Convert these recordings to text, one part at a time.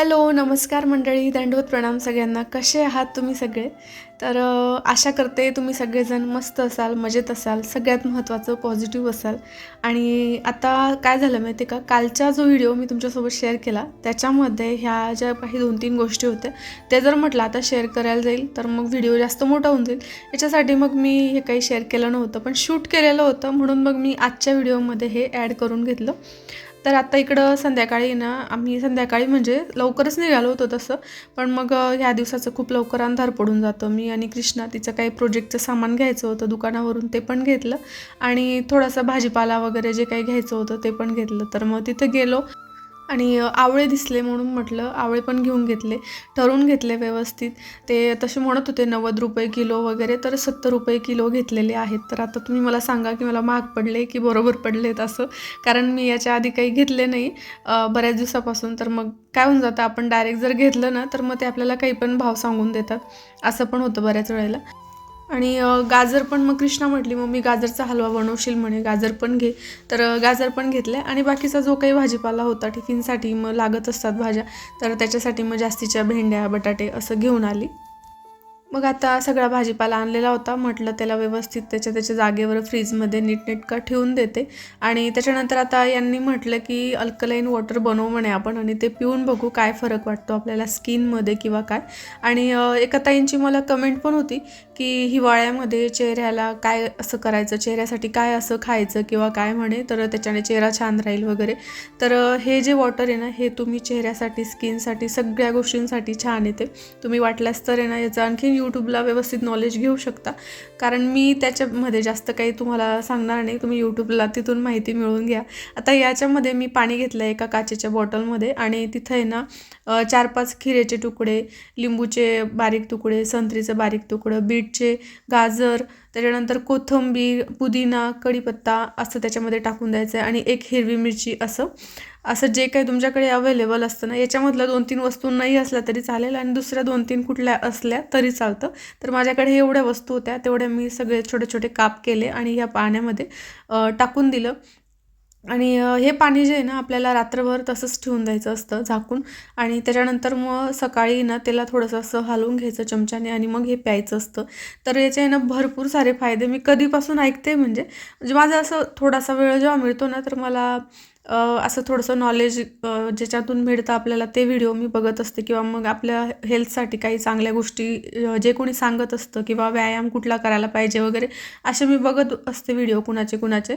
Hello नमस्कार मंडळी दंडवत प्रणाम सगळ्यांना. कसे आहात तुम्ही सगळे? तर आशा करते तुम्ही सगळेजण मस्त असाल मजेत असाल सगळ्यात महत्त्वाचं पॉझिटिव्ह असाल. आणि आता काय झालं माहिती आहे का? कालचा जो व्हिडिओ मी तुमच्यासोबत शेअर केला त्याच्यामध्ये ह्या ज्या काही दोन तीन गोष्टी होत्या ते जर म्हटलं आता शेअर करायला जाईल तर मग व्हिडिओ जास्त मोठा होऊन जाईल. याच्यासाठी मग मी हे काही शेअर केलं नव्हतं पण शूट केलेलं होतं म्हणून मग मी आजच्या व्हिडिओमध्ये हे ॲड करून घेतलं. तर आता इकडं संध्याकाळी ना आम्ही संध्याकाळी म्हणजे लवकरच निघालो होतो तसं. पण मग ह्या दिवसाचं खूप लवकर अंधार पडून जातं. मी आणि कृष्णा तिचं काही प्रोजेक्टचं सामान घ्यायचं होतं दुकानावरून ते पण घेतलं. आणि थोडासा भाजीपाला वगैरे जे काही घ्यायचं होतं ते पण घेतलं. तर मग तिथं गेलो. आणि आवळे दिसले म्हणून म्हटलं आवळे पण घेऊन घेतले. ठरवून घेतले व्यवस्थित. ते तसे म्हणत होते नव्वद रुपये किलो वगैरे तर सत्तर रुपये किलो घेतलेले आहेत. तर आता तुम्ही मला सांगा की मला महाग पडले की बरोबर पडलेत असं? कारण मी याच्या आधी काही घेतले नाही बऱ्याच दिवसापासून. तर मग काय होऊन जातं आपण डायरेक्ट जर घेतलं ना तर मग ते आपल्याला काही पण भाव सांगून देतात. असं पण होतं बऱ्याच वेळेला. आणि गाजर पण मग कृष्णा म्हटली मग मी गाजरचा हलवा बनवशील म्हणे गाजर पण घे. तर गाजर पण घेतले आणि बाकीचा जो काही भाजीपाला होता टिफिनसाठी मग लागत असतात भाज्या तर त्याच्यासाठी मग जास्तीच्या भेंड्या बटाटे असं घेऊन आली. मग आता सगळा भाजीपाला आणलेला होता म्हटलं त्याला व्यवस्थित त्याच्या त्याच्या जागेवर फ्रीजमध्ये नीटनेटका ठेवून देते. आणि त्याच्यानंतर आता यांनी म्हटलं की अल्कलाईन वॉटर बनवू म्हणे आपण आणि ते पिऊन बघू काय फरक वाटतो आपल्याला स्किनमध्ये किंवा काय. आणि एका ताईंची मला कमेंट पण होती की हिवाळ्यामध्ये चेहऱ्याला काय असं करायचं? चेहऱ्यासाठी काय असं खायचं किंवा काय म्हणे? तर त्याच्याने चेहरा छान राहील वगैरे. तर हे जे वॉटर आहे ना हे तुम्ही चेहऱ्यासाठी स्किनसाठी सगळ्या गोष्टींसाठी छान येते. तुम्ही वाटल्यास तर आहे ना याचं आणखीन यूट्यूबला व्यवस्थित नॉलेज घेऊ शकता. कारण मी त्याच्यामध्ये जास्त काही तुम्हाला सांगणार नाही. तुम्ही यूट्यूबला तिथून माहिती मिळवून घ्या. आता याच्यामध्ये मी पाणी घेतलं आहे एका काचेच्या बॉटलमध्ये आणि तिथं आहे ना चार पाच खिरेचे तुकडे लिंबूचे बारीक तुकडे संत्रीचं बारीक तुकडं बीट बीटचे गाजर त्याच्यानंतर कोथिंबीर पुदिना कढीपत्ता असं त्याच्यामध्ये टाकून द्यायचं आहे आणि एक हिरवी मिरची असं. असं जे काही तुमच्याकडे अवेलेबल असतं ना याच्यामधलं दोन तीन वस्तू नाही असल्या तरी चालेल आणि दुसऱ्या दोन तीन कुठल्या असल्या तरी चालतं. तर माझ्याकडे एवढ्या वस्तू होत्या तेवढ्या मी सगळे छोटे छोटे काप केले आणि ह्या पाण्यामध्ये टाकून दिलं. आणि हे पाणी जे आहे ना आपल्याला रात्रभर तसंच ठेवून द्यायचं असतं झाकून. आणि त्याच्यानंतर मग सकाळी ना त्याला थोडंसं असं हलवून घ्यायचं चमच्याने आणि मग हे प्यायचं असतं. तर याचे आहे ना भरपूर सारे फायदे मी कधीपासून ऐकते म्हणजे म्हणजे माझा असं थोडासा वेळ जेव्हा मिळतो ना तर मला असं थोडंसं नॉलेज ज्याच्यातून मिळतं आपल्याला ते व्हिडिओ मी बघत असते किंवा मग आपल्या हेल्थसाठी काही चांगल्या गोष्टी जे कोणी सांगत असतं किंवा व्यायाम कुठला करायला पाहिजे वगैरे असे मी बघत असते व्हिडिओ कुणाचे कुणाचे.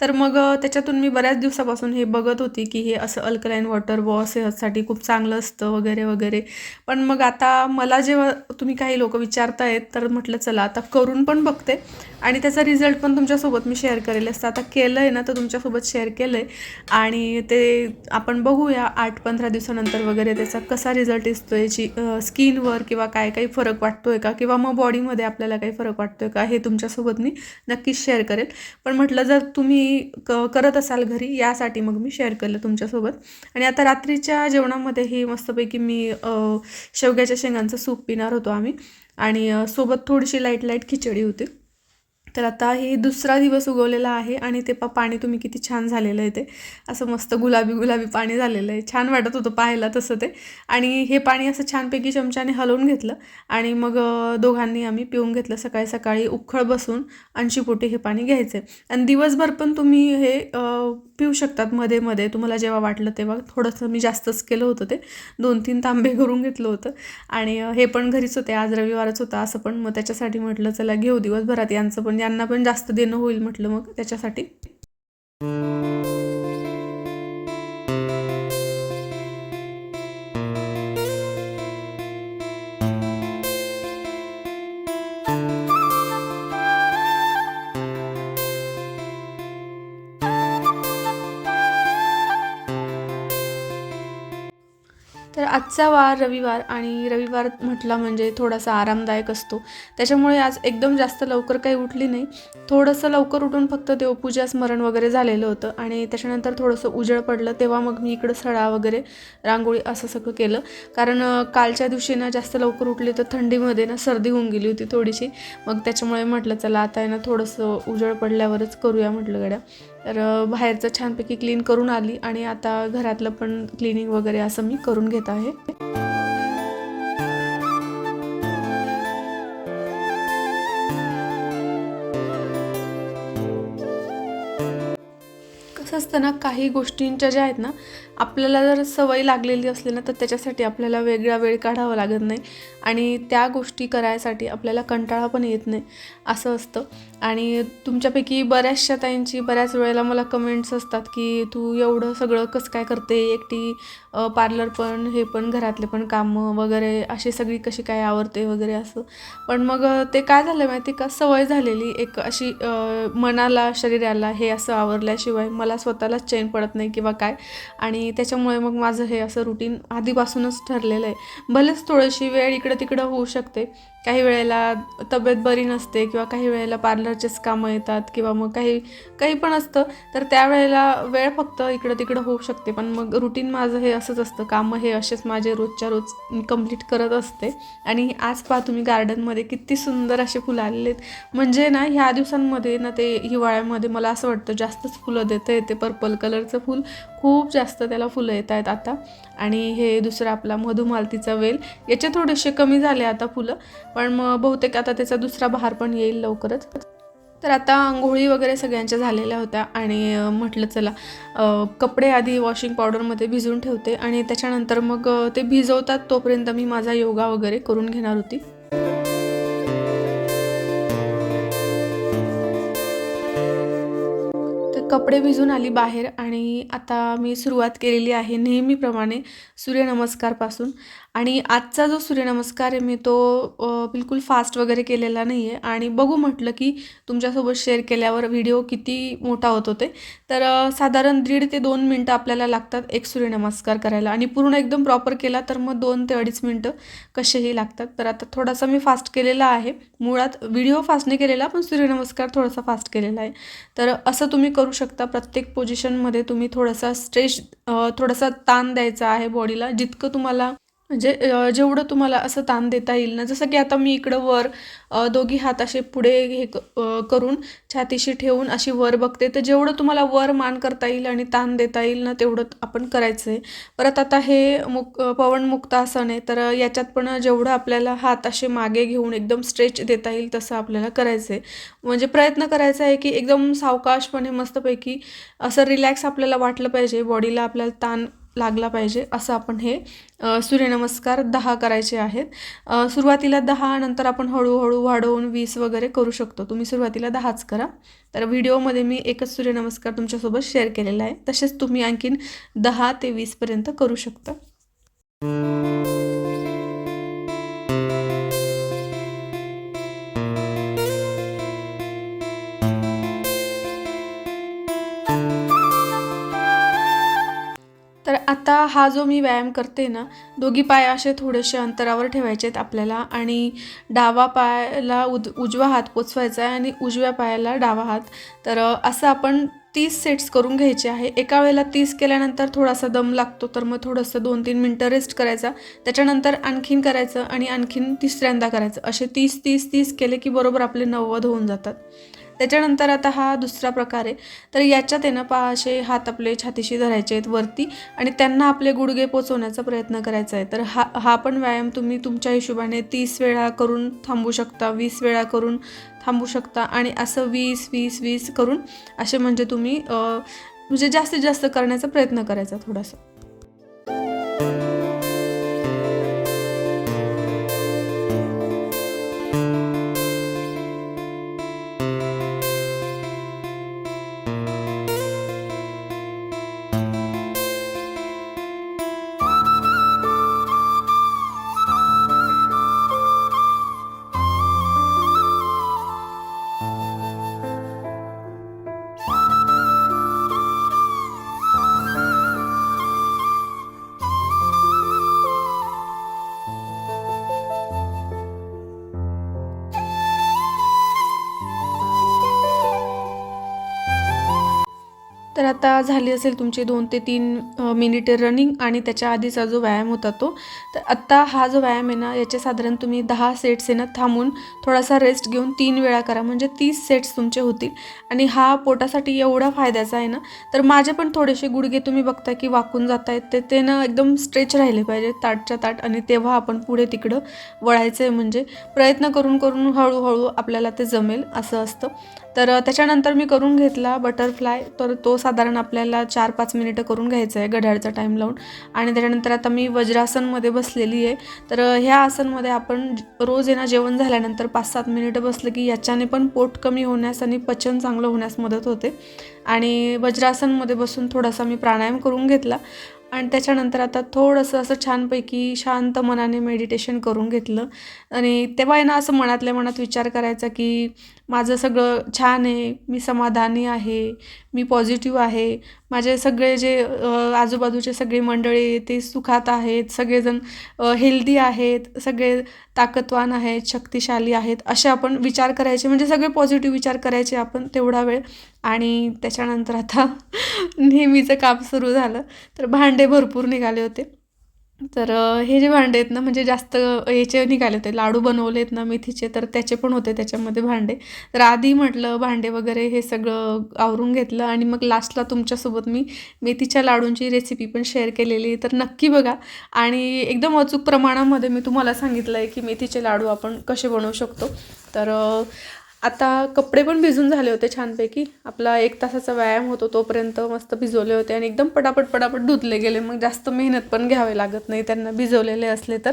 तर मग त्याच्यातून मी बऱ्याच दिवसापासून हे बघत होती की हे असं अल्कलाईन वॉटर वॉश हेसाठी खूप चांगलं असतं वगैरे वगैरे. पण मग आता मला जेव्हा तुम्ही काही लोक विचारतायत तर म्हटलं चला आता करून पण बघते. आणि त्याचा रिझल्ट पण तुमच्यासोबत मी शेअर करेल. असतं आता केलं आहे ना तर तुमच्यासोबत शेअर केलं आहे आणि ते आपण बघूया आठ पंधरा दिवसानंतर वगैरे त्याचा कसा रिझल्ट दिसतो याची स्किनवर किंवा काय काही फरक वाटतोय का? किंवा मग बॉडीमध्ये आपल्याला काही फरक वाटतोय का? हे तुमच्यासोबत मी नक्कीच शेअर करेल. पण म्हटलं जर तुम्ही क करत असाल घरी यासाठी मग मी शेअर केलं तुमच्यासोबत. आणि आता रात्रीच्या जेवणामध्येही मस्तपैकी मी शेवग्याच्या शेंगांचं सूप पिणार होतो आम्ही. आणि सोबत थोडीशी लाइट लाइट खिचडी होती. तर आता हे दुसरा दिवस उगवलेला आहे आणि ते पा पाणी तुम्ही किती छान झालेलं आहे ते. असं मस्त गुलाबी गुलाबी पाणी झालेलं आहे. छान वाटत होतं पाहायला तसं ते. आणि हे पाणी असं छानपैकी चमच्याने हलवून घेतलं आणि मग दोघांनी आम्ही पिऊन घेतलं. सकाळी सकाळी उखळ बसून ऐंशी पोटी हे पाणी घ्यायचं. आहे आणि दिवसभर पण तुम्ही हे पिऊ शकतात मध्ये मध्ये. तुम्हाला जेव्हा वाटलं तेव्हा थोडंसं मी जास्तच केलं होतं ते. दोन तीन तांबे करून घेतलं होतं. आणि हे पण घरीच होते. आज रविवारच होता असं पण मग त्याच्यासाठी म्हटलं चला घेऊ दिवसभरात. यांचं पण यांना पण जास्त देणं होईल म्हटलं मग त्याच्यासाठी. आजचा वार रविवार आणि रविवार म्हटला म्हणजे थोडासा आरामदायक असतो. त्याच्यामुळे आज एकदम जास्त लवकर काही उठली नाही. थोडंसं लवकर उठून फक्त देवपूजा स्मरण वगैरे झालेलं होतं आणि त्याच्यानंतर थोडंसं उजळ पडलं तेव्हा मग मी इकडं सडा वगैरे रांगोळी असं सगळं केलं. कारण कालच्या दिवशी ना जास्त लवकर उठली तर थंडीमध्ये ना सर्दी होऊन गेली होती थोडीशी. मग त्याच्यामुळे म्हटलं चला आता आहे ना थोडंसं उजळ पडल्यावरच करूया म्हटलं गड्या. तर बाहेरचं छानपैकी क्लीन करून आली आणि आता घरातलं पण क्लिनिंग वगैरे असं मी करून घेत आहे. कसं असतं ना काही गोष्टींच्या ज्या आहेत ना आपल्याला जर सवय लागलेली असली ना तर त्याच्यासाठी आपल्याला वेगळा वेळ काढावा लागत नाही. आणि त्या गोष्टी करायसाठी आपल्याला कंटाळा पण येत नाही असं असतं. आणि तुमच्यापैकी बऱ्याचशा ताईंची बऱ्याच वेळेला मला कमेंट्स असतात की तू एवढं सगळं कसं काय करते? एकटी पार्लर पण हे पण घरातले पण कामं वगैरे अशी सगळी कशी काय आवडते वगैरे असं. पण मग ते काय झालं माहिती का? सवय झालेली एक अशी मनाला शरीराला हे असं आवरल्याशिवाय मला स्वतः स्वतःलाच चैन पडत नाही किंवा काय. आणि त्याच्यामुळे मग माझं हे असं रुटीन आधीपासूनच ठरलेलं आहे. भलेच थोडीशी वेळ इकडं तिकडं होऊ शकते काही वेळेला तब्येत बरी नसते किंवा काही वेळेला पार्लरचेच कामं येतात किंवा मग काही काही पण असतं तर त्यावेळेला वेळ फक्त इकडं तिकडं होऊ शकते. पण मग रुटीन माझं हे असंच असतं. कामं हे असेच माझे रोजच्या रोज कंप्लीट करत असते. आणि आज पहा तुम्ही गार्डनमध्ये किती सुंदर असे फुलं आलेले आहेत. म्हणजे ना ह्या दिवसांमध्ये ना ते हिवाळ्यामध्ये मला असं वाटतं जास्तच फुलं देतं येते. पर्पल कलरचं फुल खूप जास्त त्याला फुलं येत आहेत आता. आणि हे दुसरं आपला मधुमालतीचा वेल. याचे थोडेसे कमी झाले आता फुलं. पण मग बहुतेक आता त्याचा दुसरा बहार पण येईल लवकरच. तर आता आंघोळी वगैरे सगळ्यांच्या झालेल्या होत्या आणि म्हटलं चला कपडे आधी वॉशिंग पावडरमध्ये भिजवून ठेवते आणि त्याच्यानंतर मग ते भिजवतात तोपर्यंत मी माझा योगा वगैरे करून घेणार होती. तर कपडे भिजून आली बाहेर आणि आता मी सुरुवात केलेली आहे नेहमीप्रमाणे सूर्यनमस्कारपासून. आणि आजचा जो सूर्यनमस्कार आहे मी तो बिलकुल फास्ट वगैरे केलेला नाही आहे आणि बघू म्हटलं की तुमच्यासोबत शेअर केल्यावर व्हिडिओ किती मोठा होत होते. तर साधारण दीड ते दोन मिनटं आपल्याला लागतात एक सूर्यनमस्कार करायला. आणि पूर्ण एकदम प्रॉपर केला तर मग दोन ते अडीच मिनटं कसेही लागतात. तर आता थोडासा मी फास्ट केलेला आहे. मुळात व्हिडिओ फास्ट नाही केलेला पण सूर्यनमस्कार थोडासा फास्ट केलेला आहे. तर असं तुम्ही करू शकता. प्रत्येक पोझिशनमध्ये तुम्ही थोडासा स्ट्रेच थोडासा ताण द्यायचा आहे बॉडीला जितकं तुम्हाला म्हणजे जेवढं तुम्हाला असं ताण देता येईल ना जसं की आता मी इकडं वर दोघी हात असे पुढे हे क- करून छातीशी ठेवून अशी वर बघते. तर जेवढं तुम्हाला वर मान करता येईल आणि ताण देता येईल ना तेवढं आपण करायचं आहे परत आता हे मुक पवनमुक्त आसन आहे तर याच्यात पण जेवढं आपल्याला हात असे मागे घेऊन एकदम स्ट्रेच देता येईल तसं आपल्याला करायचं आहे म्हणजे प्रयत्न करायचा आहे की एकदम सावकाशपणे मस्तपैकी असं रिलॅक्स आपल्याला वाटलं पाहिजे. बॉडीला आपल्याला ताण लागला पाहिजे असं आपण हे सूर्यनमस्कार दहा करायचे आहेत. सुरुवातीला दहा नंतर आपण हळूहळू वाढवून वीस वगैरे करू शकतो. तुम्ही सुरुवातीला दहाच करा. तर व्हिडिओमध्ये मी एकच सूर्यनमस्कार तुमच्यासोबत शेअर केलेला आहे. तसेच तुम्ही आणखीन दहा ते वीसपर्यंत करू शकता. आता हा जो मी व्यायाम करते ना दोघी पाय असे थोडेसे अंतरावर ठेवायचे आहेत आपल्याला आणि डावा पायाला उद उजवा हात पोचवायचा आहे आणि उजव्या पायाला डावा हात. तर असं आपण तीस सेट्स करून घ्यायचे आहे. एका वेळेला तीस केल्यानंतर थोडासा दम लागतो तर मग थोडंसं दोन तीन मिनटं रेस्ट करायचा. त्याच्यानंतर आणखीन करायचं आणि आणखीन तिसऱ्यांदा करायचं. असे तीस तीस तीस केले की बरोबर आपले नव्वद होऊन जातात. त्याच्यानंतर आता हा दुसरा प्रकार आहे. तर याच्यात आहे ना पा असे हात आपले छातीशी धरायचे आहेत वरती आणि त्यांना आपले गुडघे पोचवण्याचा प्रयत्न करायचा आहे. तर हा हा पण व्यायाम तुम्ही तुमच्या हिशोबाने तीस वेळा करून थांबू शकता वीस वेळा करून थांबू शकता आणि असं वीस वीस वीस करून असे म्हणजे तुम्ही म्हणजे जास्तीत जास्त करण्याचा प्रयत्न करायचा थोडासा. आता झाली असेल तुमची दोन ते तीन मिनिटे रनिंग आणि त्याच्या आधीचा जो व्यायाम होता तो तर आत्ता हा जो व्यायाम आहे ना याचे साधारण तुम्ही दहा सेट्स आहे ना थांबून थोडासा रेस्ट घेऊन तीन वेळा करा. म्हणजे तीस सेट्स तुमचे होतील. आणि हा पोटासाठी एवढा फायद्याचा आहे ना तर माझे पण थोडेसे गुडघे तुम्ही बघता की वाकून जात आहेत ते ते ना एकदम स्ट्रेच राहिले पाहिजे ताटच्या ताट. आणि तेव्हा आपण पुढे तिकडं वळायचं आहे म्हणजे प्रयत्न करून करून हळूहळू आपल्याला ते जमेल असं असतं. तर त्याच्यानंतर मी करून घेतला बटरफ्लाय. तर तो साधारण आपल्याला चार पाच मिनिटं करून घ्यायचं आहे घड्याळचा टाईम लावून. आणि त्याच्यानंतर आता मी वज्रासनमध्ये बसलेली आहे. तर ह्या आसनमध्ये आपण रोज आहे ना जेवण झाल्यानंतर पाच सात मिनिटं बसलं की याच्याने पण पोट कमी होण्यास आणि पचन चांगलं होण्यास मदत होते. आणि वज्रासनमध्ये बसून थोडासा मी प्राणायाम करून घेतला. आणि त्याच्यानंतर आता थोडंसं असं छानपैकी शांत मनाने मेडिटेशन करून घेतलं. आणि तेव्हा आहे ना असं मनातल्या मनात विचार करायचा की माझं सगळं छान आहे मी समाधानी आहे मी पॉझिटिव्ह आहे. माझे सगळे जे आजूबाजूचे सगळे मंडळी ते सुखात आहेत सगळेजण हेल्दी आहेत सगळे ताकदवान आहेत शक्तिशाली आहेत असे आपण विचार करायचे म्हणजे सगळे पॉझिटिव्ह विचार करायचे आपण तेवढा वेळ. आणि त्याच्यानंतर आता नेहमीचं काम सुरू झालं तर भांडे भरपूर निघाले होते. तर हे जे भांडे आहेत ना म्हणजे जास्त याचे निघाले होते. लाडू बनवले आहेत ना मेथीचे तर त्याचे पण होते त्याच्यामध्ये भांडे. तर आधी म्हटलं भांडे वगैरे हे सगळं आवरून घेतलं आणि मग लास्टला तुमच्यासोबत मी मेथीच्या लाडूंची रेसिपी पण शेअर केलेली तर नक्की बघा. आणि एकदम अचूक प्रमाणामध्ये मी तुम्हाला सांगितलं आहे की मेथीचे लाडू आपण कसे बनवू शकतो. तर आता कपडे पण भिजून झाले होते छानपैकी. आपला एक तासाचा व्यायाम होतो तोपर्यंत मस्त भिजवले होते आणि एकदम पटापट पटापट धुतले गेले. मग जास्त मेहनत पण घ्यावे लागत नाही त्यांना भिजवलेले असले तर.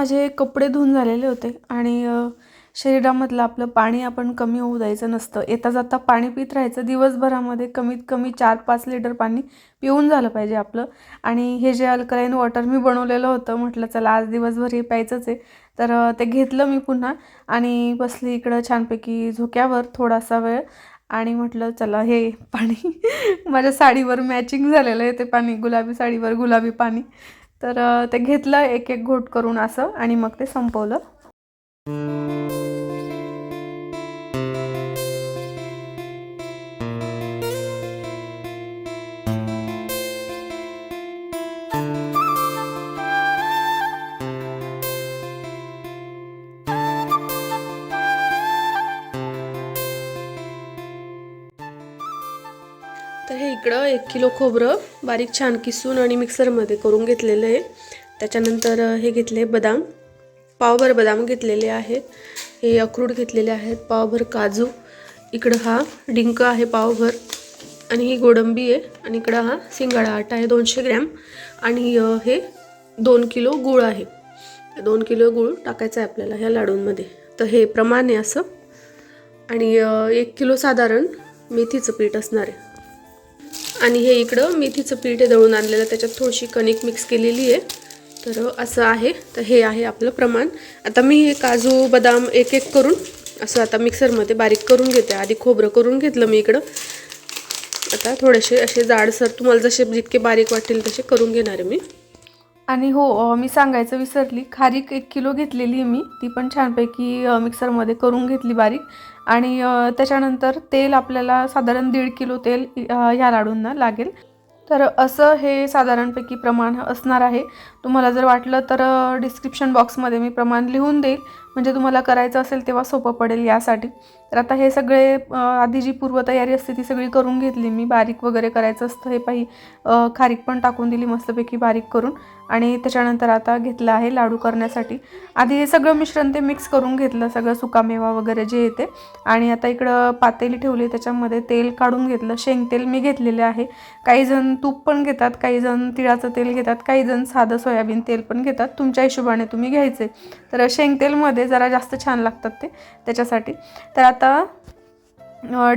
माझे कपडे धुवून झालेले होते आणि शरीरामधलं आपलं पाणी आपण कमी होऊ द्यायचं नसतं. येता जाता पाणी पित राहायचं. दिवसभरामध्ये कमीत कमी चार पाच लिटर पाणी पिऊन झालं पाहिजे आपलं. आणि हे जे अल्कलाईन वॉटर मी बनवलेलं होतं म्हटलं चला आज दिवसभर हे प्यायचंच आहे. तर ते घेतलं मी पुन्हा आणि बसली इकडं छानपैकी झोक्यावर थोडासा वेळ आणि म्हटलं चला हे पाणी माझ्या साडीवर मॅचिंग झालेलं आहे ते पाणी गुलाबी साडीवर गुलाबी पाणी. तर ते घेतलं एक एक घोट करून असं आणि मग ते संपवलं. इकडं एक किलो खोबरं बारीक छान किसून आणि मिक्सरमध्ये करून घेतलेलं आहे. त्याच्यानंतर हे घेतले बदाम. पावभर बदाम घेतलेले आहेत. हे अक्रूड घेतलेले आहेत. पावभर काजू. इकडं हा डिंक आहे पावभर. आणि ही गोडंबी आहे. आणि इकडं हा सिंगाडा आटा आहे दोनशे ग्रॅम. आणि हे दोन किलो गूळ आहे. दोन किलो गूळ टाकायचं आहे आपल्याला ह्या लाडूंमध्ये. तर हे प्रमाण आहे असं. आणि एक किलो साधारण मेथीचं पीठ असणार आहे. आणि हे इकडं मेथीचं पीठ दळून आणलेलं त्याच्यात थोडीशी कणिक मिक्स केलेली आहे. तर असं आहे. तर हे आहे आपलं प्रमाण. आता मी हे काजू बदाम एक एक करून असं आता मिक्सरमध्ये बारीक करून घेते. आधी खोबरं करून घेतलं मी इकडं. आता थोडेसे असे जाडसर तुम्हाला जसे जितके बारीक वाटतील तसे करून घेणार आहे मी. आणि हो मी सांगायचं विसरली. खारीक एक किलो घेतलेली आहे मी. ती पण छानपैकी मिक्सरमध्ये करून घेतली बारीक. आणि त्याच्यानंतर तेल आपल्याला साधारण दीड किलो तेल ह्या लाडूंना लागेल. तर असं हे साधारणपैकी प्रमाण असणार आहे. तुम्हाला जर वाटलं तर डिस्क्रिप्शन बॉक्समध्ये मी प्रमाण लिहून देईल. म्हणजे तुम्हाला करायचं असेल तेव्हा सोपं पडेल यासाठी. तर आता हे सगळे आधी जी पूर्वतयारी असते ती सगळी करून घेतली मी. बारीक वगैरे करायचं असतं हे पाही खारीक पण टाकून दिली मस्तपैकी बारीक करून. आणि त्याच्यानंतर आता घेतलं आहे लाडू करण्यासाठी. आधी हे सगळं मिश्रण ते मिक्स करून घेतलं सगळं सुकामेवा वगैरे जे येते. आणि आता इकडं पातेली ठेवली त्याच्यामध्ये तेल काढून घेतलं. शेंगतेल मी घेतलेले आहे. काही जण तूप पण घेतात काही जण तिळाचं तेल घेतात काही जण साधं सोयाबीन तेल पण घेतात. तुमच्या हिशोबाने तुम्ही घ्यायचे. तर शेंगतेलमध्ये जरा जास्त छान लागतात ते त्याच्यासाठी. तर आता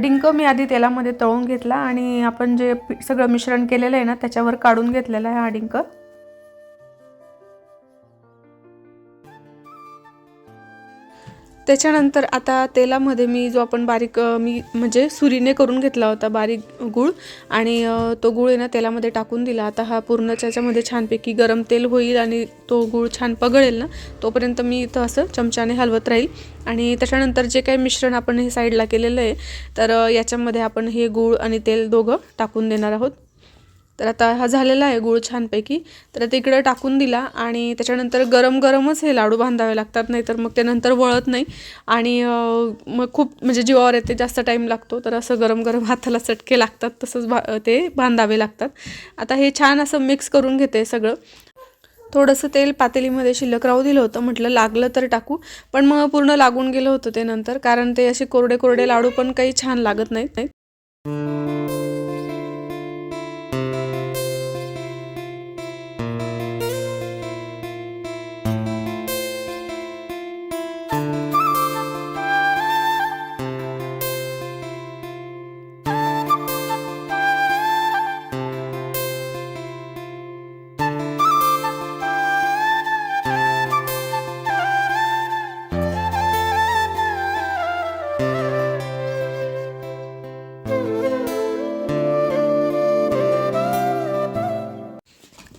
डिंक मी आधी तेलामध्ये तळून घेतला आणि आपण जे सगळं मिश्रण केलेलं आहे ना त्याच्यावर काढून घेतलेला आहे हा डिंक. त्याच्यानंतर आता तेलामध्ये मी जो आपण बारीक मी म्हणजे सुरीने करून घेतला होता बारीक गूळ आणि तो गूळ आहे ना तेलामध्ये टाकून दिला. आता हा पूर्ण त्याच्यामध्ये छानपैकी गरम तेल होईल आणि तो गूळ छान पगळेल ना तोपर्यंत मी इथं असं चमच्याने हलवत राहील. आणि त्याच्यानंतर जे काही मिश्रण आपण हे साईडला केलेलं आहे तर याच्यामध्ये आपण हे गूळ आणि तेल दोघं टाकून देणार आहोत. तर आता हा झालेला आहे गूळ छानपैकी. तर आता इकडं टाकून दिला आणि त्याच्यानंतर गरम गरमच हे लाडू बांधावे लागतात नाही तर मग ते नंतर वळत नाही. आणि मग खूप म्हणजे जीवावर येते जास्त टाईम लागतो. तर असं गरम गरम हाताला चटके लागतात तसंच भा ते बांधावे लागतात. आता हे छान असं मिक्स करून घेते सगळं. थोडंसं तेल पातेलीमध्ये शिल्लक राहू दिलं होतं म्हटलं लागलं तर टाकू. पण मग पूर्ण लागून गेलं होतं ते नंतर कारण ते असे कोरडे कोरडे लाडू पण काही छान लागत नाहीत.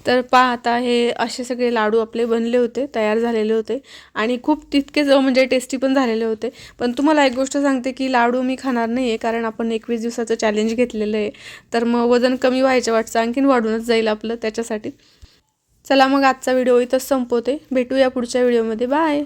तर पहा आता हे असे सगळे लाडू आपले बनले होते तयार झालेले होते. आणि खूप तितकेच म्हणजे टेस्टी पण झालेले होते. पण तुम्हाला एक गोष्ट सांगते की लाडू मी खाणार नाही आहे कारण आपण एकवीस दिवसाचं चॅलेंज घेतलेलं आहे. तर मग वजन कमी व्हायच्या वाटचं आणखीन वाढूनच जाईल आपलं त्याच्यासाठी. चला मग आजचा व्हिडिओ इथंच संपवते. भेटूया पुढच्या व्हिडिओमध्ये बाय